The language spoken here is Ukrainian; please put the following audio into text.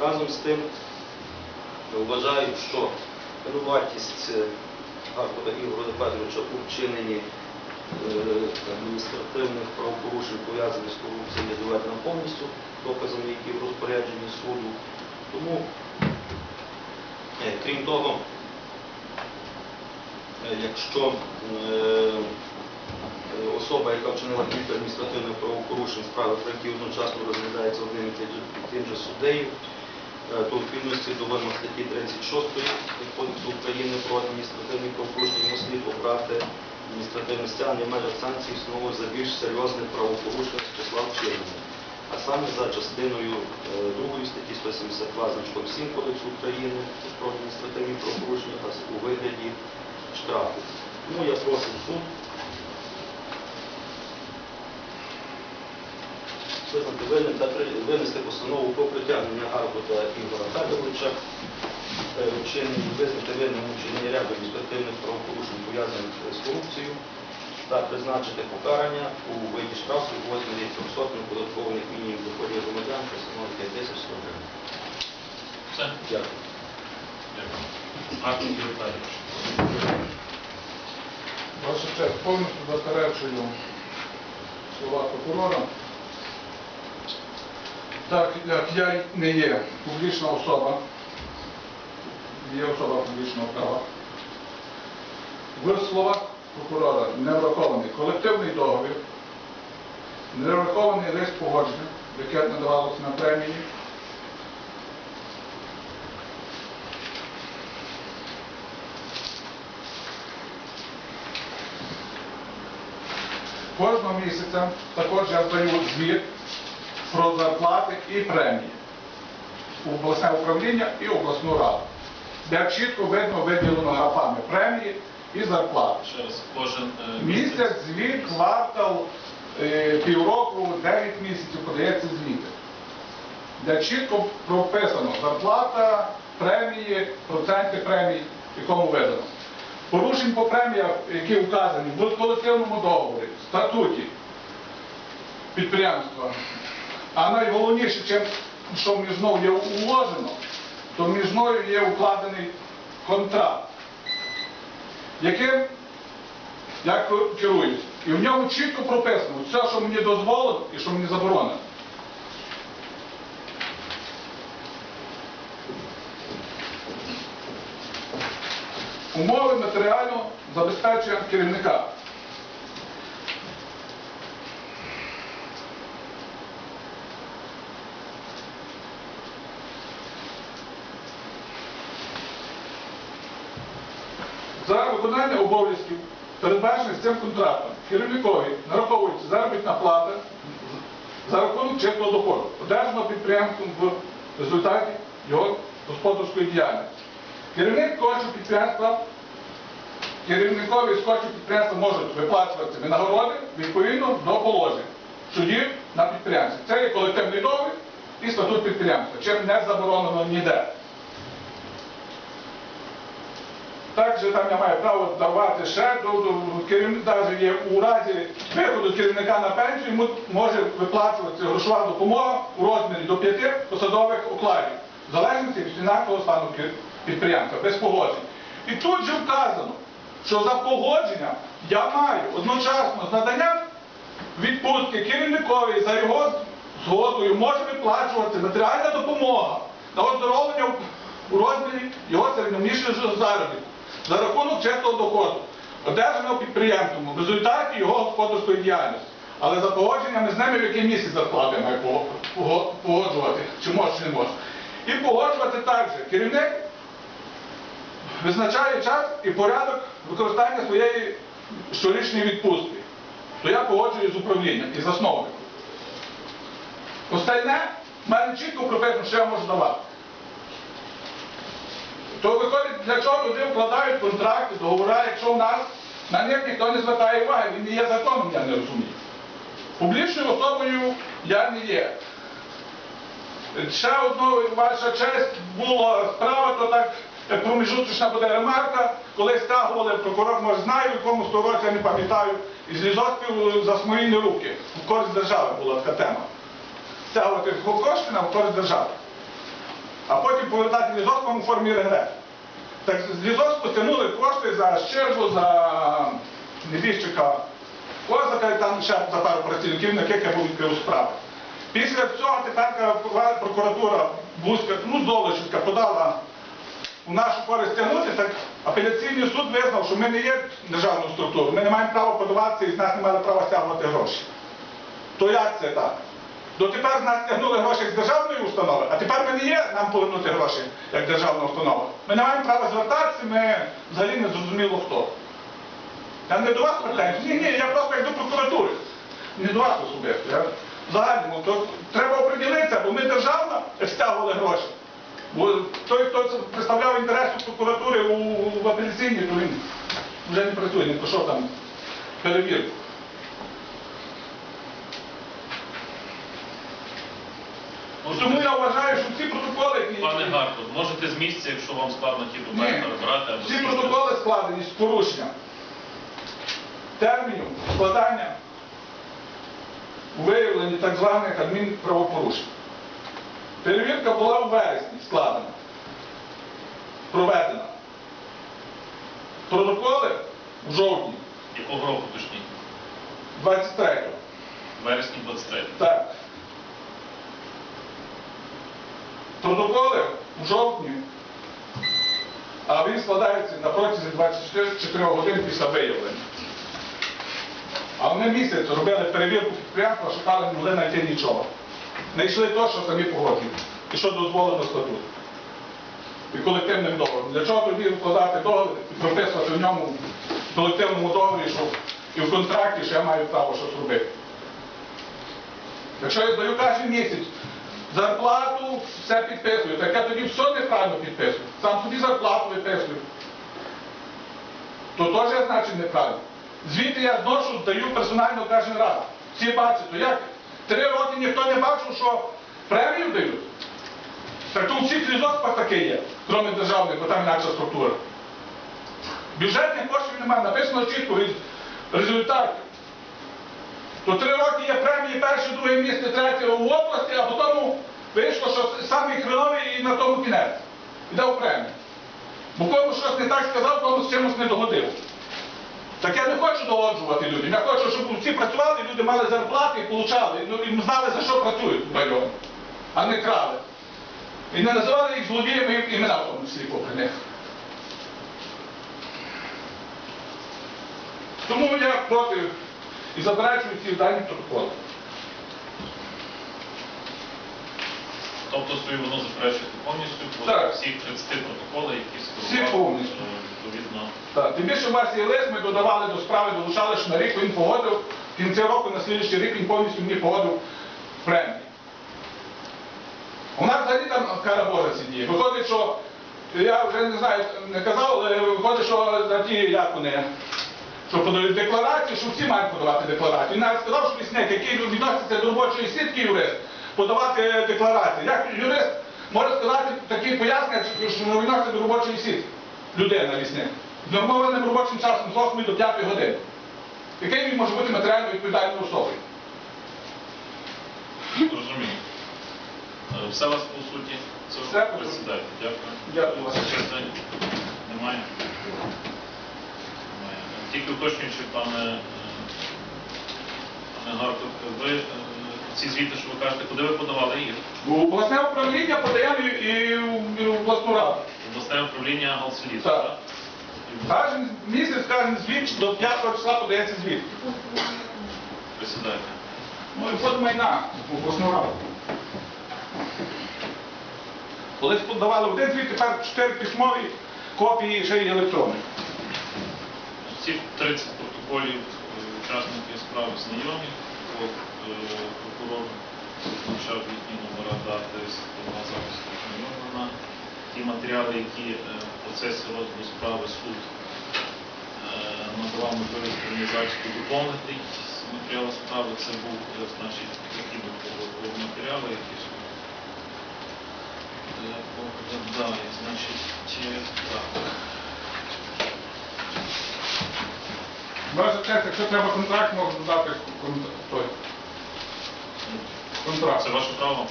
Разом з тим вважаю, що винуватість е, Гаркова Ігоря Федоровича у вчиненні е, адміністративних правопорушень, пов'язаних з корупцією, є доведена повністю доказами, які в розпорядженні суду. Тому, е, крім того, якщо особа, яка вчинила кілька адміністративних правопорушень, справи, про які одночасно розглядається одним і тим же суддею, е, то у відповідності до вимог статті 36 Кодексу України про адміністративні правопорушення слід обрати адміністративне стягнення межах санкцій встановлено за більш серйозне правопорушення з числа вчинення. А саме за частиною 2 статті 172 значком 7 Кодексу України про адміністративні правопорушення та у вигляді штрафу. Тому я прошу суд визнати винним та винести постанову про притягнення Аркута Ігора Федоровича, е, вчинення, визнати винним у вчиненні ряду адміністративних правопорушень, пов'язаних з корупцією, та призначити покарання у виді штрафу у розмірі 300 неоподаткованих мінімум доходів громадян, що становить 5 тисяч 100 гривень. Все. Дякую. Дякую. Артем Ігор Федорович. Ваша честь, повністю заперечую слова прокурора. Так як я не є публічна особа, є особа публічного права. В словах прокурора не врахований колективний договір, не врахований лист погодження, яке надавалося на премії. Кожного місяця також я здаю звіт про зарплати і премії у обласне управління і обласну раду, де чітко видно виділено графами премії і зарплати. Ще раз, кожен е, Місяць, звіт, квартал, е, півроку, 9 місяців подається звіти, де чітко прописано зарплата, премії, проценти премій, якому видано. Порушень по преміях, які вказані в колективному договорі, в статуті підприємства, а найголовніше, чим, що між мною є уложено, то між мною є укладений контракт, яким я керуюсь. І в ньому чітко прописано все, що мені дозволено і що мені заборонено. Умови матеріально забезпечує керівника. За виконання обов'язків, передбачених цим контрактом, керівникові нараховується заробітна плата за рахунок чистого доходу, одержаного підприємством в результаті його господарської діяльності. Керівник коштів підприємства, керівникові коштів підприємства можуть виплачувати винагороди відповідно до положень, діють на підприємстві. Це є колективний договір і статут підприємства, чим не заборонено ніде. Також там я маю право давати ще до, навіть є у разі виходу керівника на пенсію, йому може виплачуватися грошова допомога у розмірі до п'яти посадових окладів, в залежності від фінансового стану підприємства, без погоджень. І тут же вказано, що за погодженням я маю одночасно з наданням відпустки керівникові за його згодою може виплачувати матеріальна допомога на оздоровлення у розмірі його середньомісячного заробітку за рахунок чистого доходу, одержаного підприємством в результаті його господарської діяльності. Але за погодженнями з ними в який місяць зарплати має пого- пого- погоджувати, чи може, чи не може. І погоджувати також керівник визначає час і порядок використання своєї щорічної відпустки. То я погоджую з управлінням і засновником. Остальне в мене чітко прописано, що я можу давати. То виходить, для чого люди вкладають контракти, договори, якщо в нас на них ніхто не звертає уваги, він є законом, я не розумію. Публічною особою я не є. Ще одна ваша честь була справа, то так проміжуточна буде ремарка, коли стягували прокурор, може знає, в якому році, я не пам'ятаю, із лізоспів за смоїні руки. В користь держави була така тема. Стягувати кошти на в користь держави. А потім повертати лізоском у формі регресу. Так з лізоску стягнули кошти за щербу, за небіжчика Козака і там ще за пару працівників, на яких я був відкрив справи. Після цього тепер прокуратура Бузька, ну Золочівська подала у нашу користь тягнути, так апеляційний суд визнав, що ми не є державною структурою, ми не маємо права подаватися і з нас не мали права стягувати гроші. То як це так? Дотепер з нас тягнули гроші з державної установи, а тепер ми не є нам повернути гроші як державна установа. Ми не маємо права звертатися, ми взагалі не зрозуміло хто. Я не до вас претензій. Ні, ні, я просто до прокуратури. Не до вас особисто. Я загальному. То треба оприділитися, бо ми державна стягували гроші. Бо той, хто представляв інтереси прокуратури у, в апеляційній, то він вже не працює, не пішов там перевірку. Тому я вважаю, що всі протоколи. Пане Гарко, можете з місця, якщо вам складно ті документи розбирати або сісти. протоколи складені з порушенням термінів складання у виявленні так званих адмінправопорушень. Перевірка була у вересні складена, проведена. Протоколи в жовтні Якого року точніше? 23-го. Вересні 23. Так. Протоколи в жовтні, а він складається на протязі 24 годин після виявлення. А вони місяць робили перевірку підприємства, шукали, не могли знайти нічого. Знайшли те, що самі погодили, і що дозволено статут. І колективним договором. Для чого тоді вкладати договір і прописувати в ньому в колективному договорі, що і в контракті, що я маю право щось робити. Якщо я здаю кожен місяць зарплату, все підписую, так я тоді все неправильно підписую. Сам собі зарплату виписую. То теж я значить неправильно. Звідти я зношу, здаю персонально кожен раз. Всі бачать, то як три роки ніхто не бачив, що премію дають. Так то у всіх лізоспах таке є, крім державних, бо там інакша структура. Бюджетних коштів немає, написано чітко від результатів. То три роки є премії перше, друге місце, третє в області, а потім вийшло, що самий хреновий і на тому кінець. Іде у премію. Бо комусь щось не так сказав, комусь чимось не догодив. Так я не хочу догоджувати людям. Я хочу, щоб всі працювали, люди мали зарплати і получали, ну, і знали, за що працюють районі, а не крали. І не називали їх злодіями і імена в тому числі попри них. Тому я проти і заперечую ці дані протоколи. Тобто свою воно заперечуєте повністю по Так. всіх 30 протоколів, які Всі скерував, повністю. е, відповідно. Так. Тим більше є лист, ми додавали до справи, долучали, що на рік він погодив, в кінці року, на слідчий рік він повністю мені погодив премію. У нас взагалі там кара Божа сидіє. Виходить, що я вже не знаю, не казав, але виходить, що за ті, як вони, що подають декларацію, що всі мають подавати декларацію. Він навіть сказав, що лісник, який відноситься до робочої сітки юрист, подавати декларацію. Як юрист може сказати такі пояснення, що відноситься до робочої сітки? Людина лісник. З нормованим робочим часом з 8 до 5 години. Який він може бути матеріально відповідальною особою? Зрозуміло. Е, Все у вас по суті? Це Все. Дякую. Дякую вас. Немає? Тільки уточнюючи, пане, е, пане Гарко, ви е, ці звіти, що ви кажете, куди ви подавали їх? Обласне управління подаємо і- в- обласну раду. Обласне управління Галселіт, Так. так? Кожен місяць, кожен звіт до 5 числа подається звіт. Присідайте. Ну і фонд майна в обласну раду. Колись подавали один звіт, тепер 4 письмові копії ще й електронні. Ці 30 протоколів е, учасники справи знайомі, е, прокурор визначав їхні номера дати, вона зараз ознайомлена. Ті матеріали, які е, в процесі розгляду справи суд е, надавав можливість організацію доповнити матеріали справи, це був е, значить, такі матеріали, які е, поглядає, значить, е, так. Ваша честь, якщо треба контракт, можна додати контракт. Це ваше право,